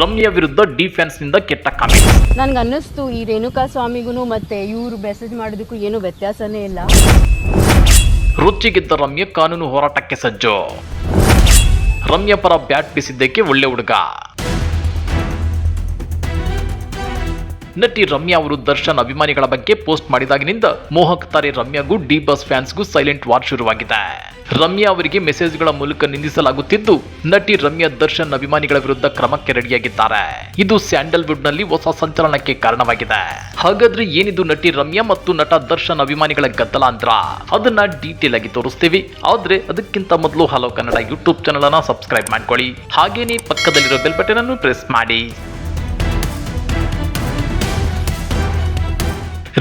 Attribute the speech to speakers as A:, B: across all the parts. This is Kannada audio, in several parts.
A: ರಮ್ಯಾ ವಿರುದ್ಧ ಡಿಫೆನ್ಸ್ನಿಂದ ಕೆಟ್ಟ ಕಾಮೆಂಟ್
B: ನನ್ಗೆ ಅನ್ನಿಸ್ತು ಈ ರೇಣುಕಾ ಸ್ವಾಮಿಗೂ ಮತ್ತೆ ಇವರು ಮೆಸೇಜ್ ಮಾಡೋದಕ್ಕೂ ಏನು ವ್ಯತ್ಯಾಸನೇ ಇಲ್ಲ.
A: ರುಚಿಗಿದ್ದ ರಮ್ಯ ಕಾನೂನು ಹೋರಾಟಕ್ಕೆ ಸಜ್ಜು. ರಮ್ಯ ಪರ ಬ್ಯಾಟ್ ಬೀಸಿದ್ದಕ್ಕೆ ಒಳ್ಳೆ ಹುಡುಗ. ನಟಿ ರಮ್ಯಾ ಅವರು ದರ್ಶನ್ ಅಭಿಮಾನಿಗಳ ಬಗ್ಗೆ ಪೋಸ್ಟ್ ಮಾಡಿದಾಗಿನಿಂದ ಮೋಹಕ್ ತಾರೆ ರಮ್ಯಾಗೂ ಡಿ ಬಸ್ ಫ್ಯಾನ್ಸ್ಗೂ ಸೈಲೆಂಟ್ ವಾರ್ ಶುರುವಾಗಿದೆ. ರಮ್ಯಾ ಅವರಿಗೆ ಮೆಸೇಜ್ಗಳ ಮೂಲಕ ನಿಂದಿಸಲಾಗುತ್ತಿದ್ದು, ನಟಿ ರಮ್ಯಾ ದರ್ಶನ್ ಅಭಿಮಾನಿಗಳ ವಿರುದ್ಧ ಕ್ರಮಕ್ಕೆ ರೆಡಿಯಾಗಿದ್ದಾರೆ ಇದು ಸ್ಯಾಂಡಲ್ವುಡ್ನಲ್ಲಿ ಹೊಸ ಸಂಚಲನಕ್ಕೆ ಕಾರಣವಾಗಿದೆ. ಹಾಗಾದ್ರೆ ಏನಿದು ನಟಿ ರಮ್ಯಾ ಮತ್ತು ನಟ ದರ್ಶನ್ ಅಭಿಮಾನಿಗಳ ಗದ್ದಲ ಅಂದ್ರ ಅದನ್ನ ಡೀಟೇಲ್ ಆಗಿ ತೋರಿಸ್ತೀವಿ. ಆದ್ರೆ ಅದಕ್ಕಿಂತ ಮೊದಲು ಹಲೋ ಕನ್ನಡ ಯೂಟ್ಯೂಬ್ ಚಾನಲ್ ಅನ್ನ ಸಬ್ಸ್ಕ್ರೈಬ್ ಮಾಡ್ಕೊಳ್ಳಿ. ಹಾಗೇನೇ ಪಕ್ಕದಲ್ಲಿರೋ ಬೆಲ್ ಬಟನ್ ಅನ್ನು ಪ್ರೆಸ್ ಮಾಡಿ.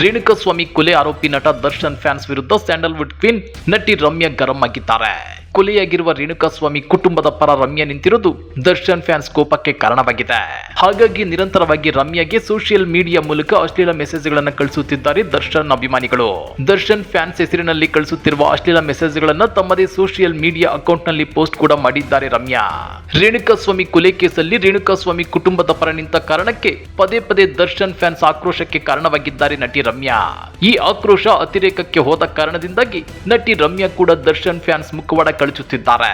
A: ರೇಣುಕಸ್ವಾಮಿ ಕೊಲೆ ಆರೋಪಿ ನಟ ದರ್ಶನ್ ಫ್ಯಾನ್ಸ್ ವಿರುದ್ಧ ಸ್ಯಾಂಡಲ್ವುಡ್ ಕ್ವೀನ್ ನಟಿ ರಮ್ಯಾ ಗರಂ ಆಗಿದ್ದಾರೆ. ಕೊಲೆಯಾಗಿರುವ ರೇಣುಕಾಸ್ವಾಮಿ ಕುಟುಂಬದ ಪರ ರಮ್ಯಾ ನಿಂತಿರುವುದು ದರ್ಶನ್ ಫ್ಯಾನ್ಸ್ ಕೋಪಕ್ಕೆ ಕಾರಣವಾಗಿದೆ. ಹಾಗಾಗಿ ನಿರಂತರವಾಗಿ ರಮ್ಯಾಗೆ ಸೋಷಿಯಲ್ ಮೀಡಿಯಾ ಮೂಲಕ ಅಶ್ಲೀಲ ಮೆಸೇಜ್ಗಳನ್ನು ಕಳಿಸುತ್ತಿದ್ದಾರೆ ದರ್ಶನ್ ಅಭಿಮಾನಿಗಳು. ದರ್ಶನ್ ಫ್ಯಾನ್ಸ್ ಹೆಸರಿನಲ್ಲಿ ಕಳಿಸುತ್ತಿರುವ ಅಶ್ಲೀಲ ಮೆಸೇಜ್ಗಳನ್ನು ತಮ್ಮದೇ ಸೋಷಿಯಲ್ ಮೀಡಿಯಾ ಅಕೌಂಟ್ನಲ್ಲಿ ಪೋಸ್ಟ್ ಕೂಡ ಮಾಡಿದ್ದಾರೆ ರಮ್ಯಾ. ರೇಣುಕಾಸ್ವಾಮಿ ಕೊಲೆ ಕೇಸಲ್ಲಿ ರೇಣುಕಾಸ್ವಾಮಿ ಕುಟುಂಬದ ಪರ ನಿಂತ ಕಾರಣಕ್ಕೆ ಪದೇ ಪದೇ ದರ್ಶನ್ ಫ್ಯಾನ್ಸ್ ಆಕ್ರೋಶಕ್ಕೆ ಕಾರಣವಾಗಿದ್ದಾರೆ ನಟಿ ರಮ್ಯಾ. ಈ ಆಕ್ರೋಶ ಅತಿರೇಕಕ್ಕೆ ಹೋದ ಕಾರಣದಿಂದಾಗಿ ನಟಿ ರಮ್ಯಾ ಕೂಡ ದರ್ಶನ್ ಫ್ಯಾನ್ಸ್ ಮುಖವಾಡ ಕಳಿಸುತ್ತಿದ್ದಾರೆ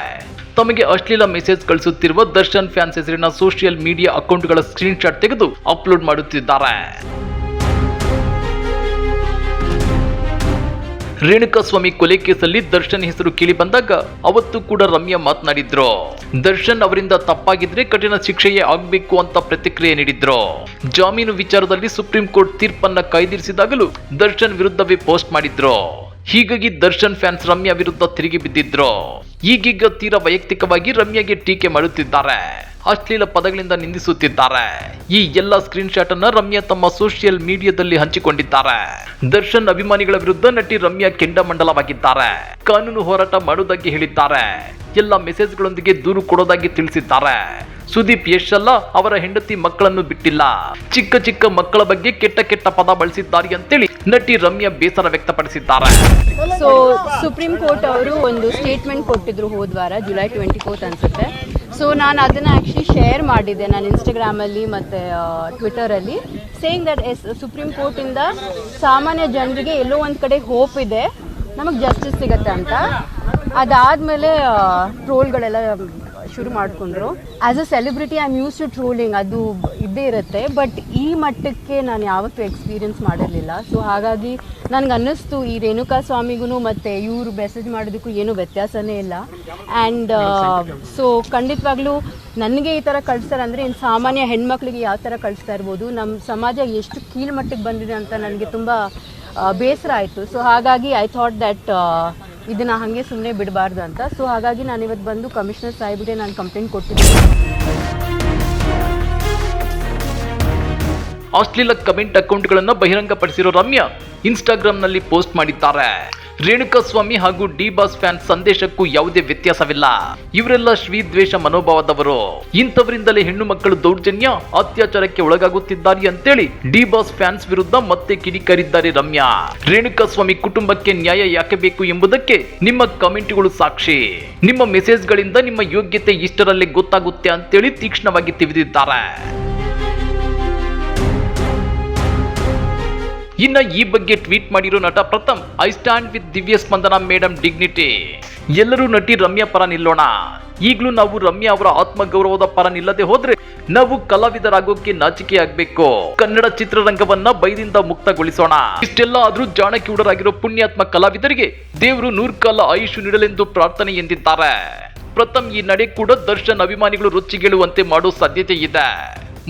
A: ತಮಗೆ ಅಶ್ಲೀಲ ಮೆಸೇಜ್ ಕಳಿಸುತ್ತಿರುವ ದರ್ಶನ್ ಫ್ಯಾನ್ಸ್ ಹೆಸರಿನ ಸೋಷಿಯಲ್ ಮೀಡಿಯಾ ಅಕೌಂಟ್ಗಳ ಸ್ಕ್ರೀನ್ ಶಾಟ್ ತೆಗೆದು ಅಪ್ಲೋಡ್ ಮಾಡುತ್ತಿದ್ದಾರೆ. ರೇಣುಕಾಸ್ವಾಮಿ ಕೊಲೆ ಕೇಸಲ್ಲಿ ದರ್ಶನ್ ಹೆಸರು ಕೇಳಿ ಬಂದಾಗ ಅವತ್ತು ಕೂಡ ರಮ್ಯಾ ಮಾತನಾಡಿದ್ರು. ದರ್ಶನ್ ಅವರಿಂದ ತಪ್ಪಾಗಿದ್ರೆ ಕಠಿಣ ಶಿಕ್ಷೆಯೇ ಆಗ್ಬೇಕು ಅಂತ ಪ್ರತಿಕ್ರಿಯೆ ನೀಡಿದ್ರು. ಜಾಮೀನು ವಿಚಾರದಲ್ಲಿ ಸುಪ್ರೀಂ ಕೋರ್ಟ್ ತೀರ್ಪನ್ನ ಕಾಯ್ದಿರಿಸಿದಾಗಲೂ ದರ್ಶನ್ ವಿರುದ್ಧವೇ ಪೋಸ್ಟ್ ಮಾಡಿದ್ರು. ಹೀಗಾಗಿ ದರ್ಶನ್ ಫ್ಯಾನ್ಸ್ ರಮ್ಯಾ ವಿರುದ್ಧ ತಿರುಗಿ ಬಿದ್ದಿದ್ರು. ಈಗೀಗ ತೀರಾ ವೈಯಕ್ತಿಕವಾಗಿ ರಮ್ಯಾಗೆ ಟೀಕೆ ಮಾಡುತ್ತಿದ್ದಾರೆ. ಅಶ್ಲೀಲ ಪದಗಳಿಂದ ನಿಂದಿಸುತ್ತಿದ್ದಾರೆ. ಈ ಎಲ್ಲ ಸ್ಕ್ರೀನ್ ಶಾಟ್ ಅನ್ನ ರಮ್ಯಾ ತಮ್ಮ ಸೋಷಿಯಲ್ ಮೀಡಿಯಾದಲ್ಲಿ ಹಂಚಿಕೊಂಡಿದ್ದಾರೆ. ದರ್ಶನ್ ಅಭಿಮಾನಿಗಳ ವಿರುದ್ಧ ನಟಿ ರಮ್ಯಾ ಕೆಂಡಮಂಡಲವಾಗಿದ್ದಾರೆ. ಕಾನೂನು ಹೋರಾಟ ಮಾಡುವುದಾಗಿ ಹೇಳಿದ್ದಾರೆ. ಎಲ್ಲ ಮೆಸೇಜ್ಗಳೊಂದಿಗೆ ದೂರು ಕೊಡೋದಾಗಿ ತಿಳಿಸಿದ್ದಾರೆ. ಸುದೀಪ್ ಯಶಲ್ಲ ಅವರ ಹೆಂಡತಿ ಮಕ್ಕಳನ್ನು ಬಿಟ್ಟಿಲ್ಲ. ಚಿಕ್ಕ ಚಿಕ್ಕ ಮಕ್ಕಳ ಬಗ್ಗೆ ಕೆಟ್ಟ ಕೆಟ್ಟ ಪದ ಬಳಸಿದ್ದಾರೆ ಅಂತೇಳಿ ನಟಿ ರಮ್ಯಾ ಬೇಸರ ವ್ಯಕ್ತಪಡಿಸಿದ್ದಾರೆ.
B: ಸೊ ಸುಪ್ರೀಂ ಕೋರ್ಟ್ ಅವರು ಒಂದು ಸ್ಟೇಟ್ಮೆಂಟ್ ಕೊಟ್ಟಿದ್ರು ಹೋದ್ವಾರ ಜುಲೈ ಟ್ವೆಂಟಿ ಫೋರ್ತ್ ಅನ್ಸುತ್ತೆ. ಸೊ ನಾನು ಅದನ್ನು ಆ್ಯಕ್ಚುಲಿ ಶೇರ್ ಮಾಡಿದ್ದೆ ನಾನು ಇನ್ಸ್ಟಾಗ್ರಾಮಲ್ಲಿ ಮತ್ತು ಟ್ವಿಟರಲ್ಲಿ ಸೇಯಿಂಗ್ ದಟ್ ಎಸ್ ಸುಪ್ರೀಂ ಕೋರ್ಟಿಂದ ಸಾಮಾನ್ಯ ಜನರಿಗೆ ಎಲ್ಲೋ ಒಂದು ಕಡೆ ಹೋಪ್ ಇದೆ, ನಮಗೆ ಜಸ್ಟಿಸ್ ಸಿಗತ್ತೆ ಅಂತ. ಅದಾದಮೇಲೆ ಟ್ರೋಲ್ಗಳೆಲ್ಲ ಶುರು ಮಾಡಿಕೊಂಡ್ರು. As a celebrity I am use to trolling ಅದು ಇದ್ದೇ ಇರುತ್ತೆ. ಬಟ್ ಈ ಮಟ್ಟಕ್ಕೆ ನಾನು ಯಾವತ್ತೂ ಎಕ್ಸ್ಪೀರಿಯನ್ಸ್ ಮಾಡಿರಲಿಲ್ಲ. ಸೊ ಹಾಗಾಗಿ ನನಗೆ ಅನ್ನಿಸ್ತು ಈ ರೇಣುಕಾ ಸ್ವಾಮಿಗೂ ಮತ್ತು ಇವರು ಮೆಸೇಜ್ ಮಾಡೋದಕ್ಕೂ ಏನೂ ವ್ಯತ್ಯಾಸವೇ ಇಲ್ಲ. ಆ್ಯಂಡ್ ಸೊ ಖಂಡಿತವಾಗ್ಲೂ ನನಗೆ ಈ ಥರ ಕಳಿಸ್ತಾರೆ ಅಂದರೆ ಇನ್ನು ಸಾಮಾನ್ಯ ಹೆಣ್ಮಕ್ಳಿಗೆ ಯಾವ ಥರ ಕಳಿಸ್ತಾ ಇರ್ಬೋದು. ನಮ್ಮ ಸಮಾಜ ಎಷ್ಟು ಕೀಳ್ಮಟ್ಟಕ್ಕೆ ಬಂದಿದೆ ಅಂತ ನನಗೆ ತುಂಬ ಬೇಸರ ಆಯಿತು. ಸೊ ಹಾಗಾಗಿ ಐ ಥಾಟ್ ದ್ಯಾಟ್ ಇದನ್ನು ಹಾಗೆ ಸುಮ್ಮನೆ ಬಿಡಬಾರ್ದು ಅಂತ. ಸೊ ಹಾಗಾಗಿ ನಾನು ಇವತ್ತು ಬಂದು ಕಮಿಷನರ್ ಸಾಹೇಬ್ಗೆ ನಾನು ಕಂಪ್ಲೇಂಟ್ ಕೊಟ್ಟಿದ್ದೀನಿ.
A: ಅಶ್ಲೀಲ ಕಮೆಂಟ್ ಅಕೌಂಟ್ಗಳನ್ನು ಬಹಿರಂಗಪಡಿಸಿರೋ ರಮ್ಯಾ ಇನ್ಸ್ಟಾಗ್ರಾಮ್ನಲ್ಲಿ ಪೋಸ್ಟ್ ಮಾಡಿದ್ದಾರೆ. ರೇಣುಕಾಸ್ವಾಮಿ ಹಾಗೂ ಡಿ ಬಾಸ್ ಫ್ಯಾನ್ ಸಂದೇಶಕ್ಕೂ ಯಾವುದೇ ವ್ಯತ್ಯಾಸವಿಲ್ಲ. ಇವರೆಲ್ಲ ಶ್ರೀದ್ವೇಷ ಮನೋಭಾವದವರು. ಇಂಥವರಿಂದಲೇ ಹೆಣ್ಣು ಮಕ್ಕಳು ದೌರ್ಜನ್ಯ, ಅತ್ಯಾಚಾರಕ್ಕೆ ಒಳಗಾಗುತ್ತಿದ್ದಾರೆ ಅಂತೇಳಿ ಡಿ ಬಾಸ್ ಫ್ಯಾನ್ಸ್ ವಿರುದ್ಧ ಮತ್ತೆ ಕಿಡಿಕಾರಿದ್ದಾರೆ ರಮ್ಯಾ. ರೇಣುಕಾಸ್ವಾಮಿ ಕುಟುಂಬಕ್ಕೆ ನ್ಯಾಯ ಯಾಕೆ ಬೇಕು ಎಂಬುದಕ್ಕೆ ನಿಮ್ಮ ಕಮೆಂಟ್ಗಳು ಸಾಕ್ಷಿ. ನಿಮ್ಮ ಮೆಸೇಜ್ಗಳಿಂದ ನಿಮ್ಮ ಯೋಗ್ಯತೆ ಇಷ್ಟರಲ್ಲೇ ಗೊತ್ತಾಗುತ್ತೆ ಅಂತೇಳಿ ತೀಕ್ಷ್ಣವಾಗಿ ತಿವಿದಿದ್ದಾರೆ ಇನ್ನ ಈ ಬಗ್ಗೆ ಟ್ವೀಟ್ ಮಾಡಿರೋ ನಟ ಪ್ರಥಮ್ ಐ ಸ್ಟ್ಯಾಂಡ್ ವಿತ್ ದಿವ್ಯ ಸ್ಪಂದನ ಮೇಡಮ್ ಡಿಗ್ನಿಟಿ. ಎಲ್ಲರೂ ನಟಿ ರಮ್ಯಾ ಪರ ನಿಲ್ಲೋಣ. ಈಗಲೂ ನಾವು ರಮ್ಯಾ ಅವರ ಆತ್ಮಗೌರವದ ಪರ ನಿಲ್ಲದೆ ಹೋದ್ರೆ ನಾವು ಕಲಾವಿದರಾಗೋಕೆ ನಾಚಿಕೆ ಆಗ್ಬೇಕು ಕನ್ನಡ ಚಿತ್ರರಂಗವನ್ನ ಬೈದಿಂದ ಮುಕ್ತಗೊಳಿಸೋಣ. ಇಷ್ಟೆಲ್ಲ ಆದ್ರೂ ಜಾಣಕಿವುಡರಾಗಿರೋ ಪುಣ್ಯಾತ್ಮ ಕಲಾವಿದರಿಗೆ ದೇವರು ನೂರ್ಕಾಲ ಆಯುಷ್ಯ ನೀಡಲೆಂದು ಪ್ರಾರ್ಥನೆ ಎಂದಿದ್ದಾರೆ. ಪ್ರಥಮ್ ಈ ನಡೆ ಕೂಡ ದರ್ಶನ್ ಅಭಿಮಾನಿಗಳು ರುಚಿಗೇಳುವಂತೆ ಮಾಡೋ ಸಾಧ್ಯತೆ ಇದೆ.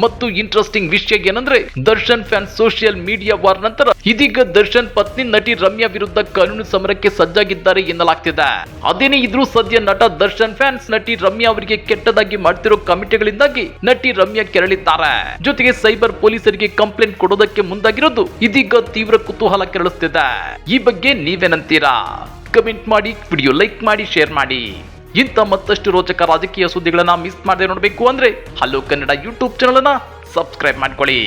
A: ಮತ್ತು ಇಂಟ್ರೆಸ್ಟಿಂಗ್ ವಿಷಯ ಏನಂದ್ರೆ, Darshan fans social media war ನಂತರ ಇದೀಗ ದರ್ಶನ್ ಪತ್ನಿ ನಟಿ ರಮ್ಯಾ ವಿರುದ್ಧ ಕಾನೂನು ಸಮರಕ್ಕೆ ಸಜ್ಜಾಗಿದ್ದಾರೆ ಎನ್ನಲಾಗ್ತಿದೆ. ಅದೇನೇ ಇದ್ರೂ ಸದ್ಯ ನಟ ದರ್ಶನ್ ಫ್ಯಾನ್ಸ್ ನಟಿ ರಮ್ಯಾ ಅವರಿಗೆ ಕೆಟ್ಟದಾಗಿ ಮಾಡ್ತಿರೋ ಕಮಿಟಿಗಳಿಂದಾಗಿ ನಟಿ ರಮ್ಯಾ ಕೆರಳಿದ್ದಾರೆ. ಜೊತೆಗೆ ಸೈಬರ್ ಪೊಲೀಸರಿಗೆ ಕಂಪ್ಲೇಂಟ್ ಕೊಡೋದಕ್ಕೆ ಮುಂದಾಗಿರೋದು ಇದೀಗ ತೀವ್ರ ಕುತೂಹಲ ಕೆರಳಿಸ್ತಿದೆ. ಈ ಬಗ್ಗೆ ನೀವೇನಂತೀರಾ? ಕಮೆಂಟ್ ಮಾಡಿ ವಿಡಿಯೋ ಲೈಕ್ ಮಾಡಿ ಶೇರ್ ಮಾಡಿ. ಇಂಥ ಮತ್ತಷ್ಟು ರೋಚಕ ರಾಜಕೀಯ ಸುದ್ದಿಗಳನ್ನ ಮಿಸ್ ಮಾಡದೆ ನೋಡಬೇಕು ಅಂದ್ರೆ ಹಲೋ ಕನ್ನಡ ಯೂಟ್ಯೂಬ್ ಚಾನಲ್ ಅನ್ನ ಸಬ್ಸ್ಕ್ರೈಬ್ ಮಾಡ್ಕೊಳ್ಳಿ.